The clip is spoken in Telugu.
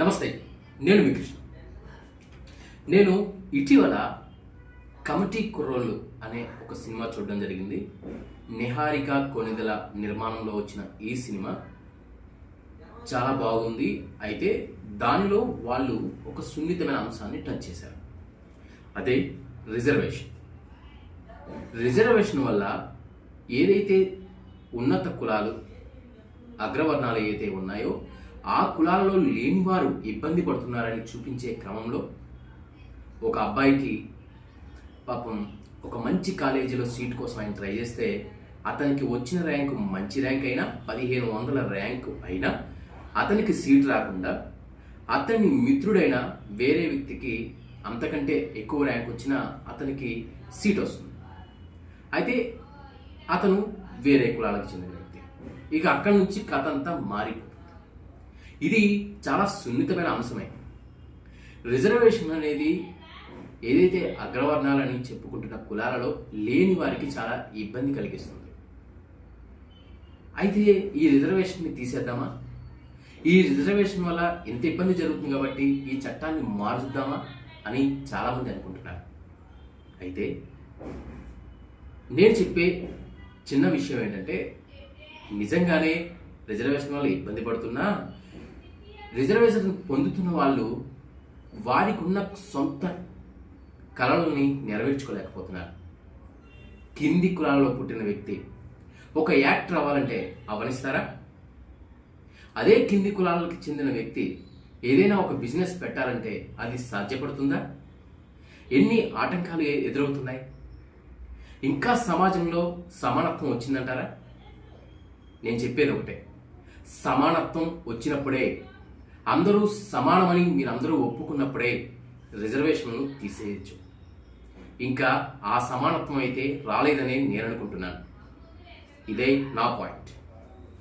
నమస్తే నేను మీ కృష్ణ. నేను ఇటీవల కమిటీ కుర్రోళ్ళు అనే ఒక సినిమా చూడడం జరిగింది. నిహారిక కొనిదల నిర్మాణంలో వచ్చిన ఈ సినిమా చాలా బాగుంది. అయితే దానిలో వాళ్ళు ఒక సున్నితమైన అంశాన్ని టచ్ చేశారు. అదే రిజర్వేషన్. రిజర్వేషన్ వల్ల ఏదైతే ఉన్నత కులాలు అగ్రవర్ణాలు ఏదైతే ఉన్నాయో ఆ కులాలలో లేని వారు ఇబ్బంది పడుతున్నారని చూపించే క్రమంలో ఒక అబ్బాయికి పాపం ఒక మంచి కాలేజీలో సీట్ కోసం ఆయన ట్రై చేస్తే అతనికి వచ్చిన ర్యాంకు మంచి ర్యాంక్ అయినా పదిహేను వందల ర్యాంకు అయినా అతనికి సీట్ రాకుండా అతని మిత్రుడైన వేరే వ్యక్తికి అంతకంటే ఎక్కువ ర్యాంక్ వచ్చినా అతనికి సీట్ వస్తుంది. అయితే అతను వేరే కులాలకు చెందిన వ్యక్తి. ఇక అక్కడి నుంచి కథ అంతా మారిపోతుంది. ఇది చాలా సున్నితమైన అంశమే. రిజర్వేషన్ అనేది ఏదైతే అగ్రవర్ణాలని చెప్పుకుంటున్న కులాలలో లేని వారికి చాలా ఇబ్బంది కలిగిస్తుంది. అయితే ఈ రిజర్వేషన్ని తీసేద్దామా? ఈ రిజర్వేషన్ వల్ల ఎంత ఇబ్బంది జరుగుతుంది కాబట్టి ఈ చట్టాన్ని మారుద్దామా అని చాలామంది అనుకుంటున్నారు. అయితే నేను చెప్పే చిన్న విషయం ఏంటంటే నిజంగానే రిజర్వేషన్ వల్ల ఇబ్బంది పడుతున్నా రిజర్వేషన్ పొందుతున్న వాళ్ళు వారికి ఉన్న సొంత కళలని నెరవేర్చుకోలేకపోతున్నారు. కింది కులాలలో పుట్టిన వ్యక్తి ఒక యాక్టర్ అవ్వాలంటే అవనిస్తారా? అదే కింది కులాలకు చెందిన వ్యక్తి ఏదైనా ఒక బిజినెస్ పెట్టాలంటే అది సాధ్యపడుతుందా? ఎన్ని ఆటంకాలు ఎదురవుతున్నాయి? ఇంకా సమాజంలో సమానత్వం వచ్చిందంటారా? నేను చెప్పేది ఒకటే. సమానత్వం వచ్చినప్పుడే అందరూ సమానమని మీరందరూ ఒప్పుకున్నప్పుడే రిజర్వేషన్లు తీసేయచ్చు. ఇంకా ఆ సమానత్వం అయితే రాలేదని నేను అనుకుంటున్నాను. ఇదే నా పాయింట్.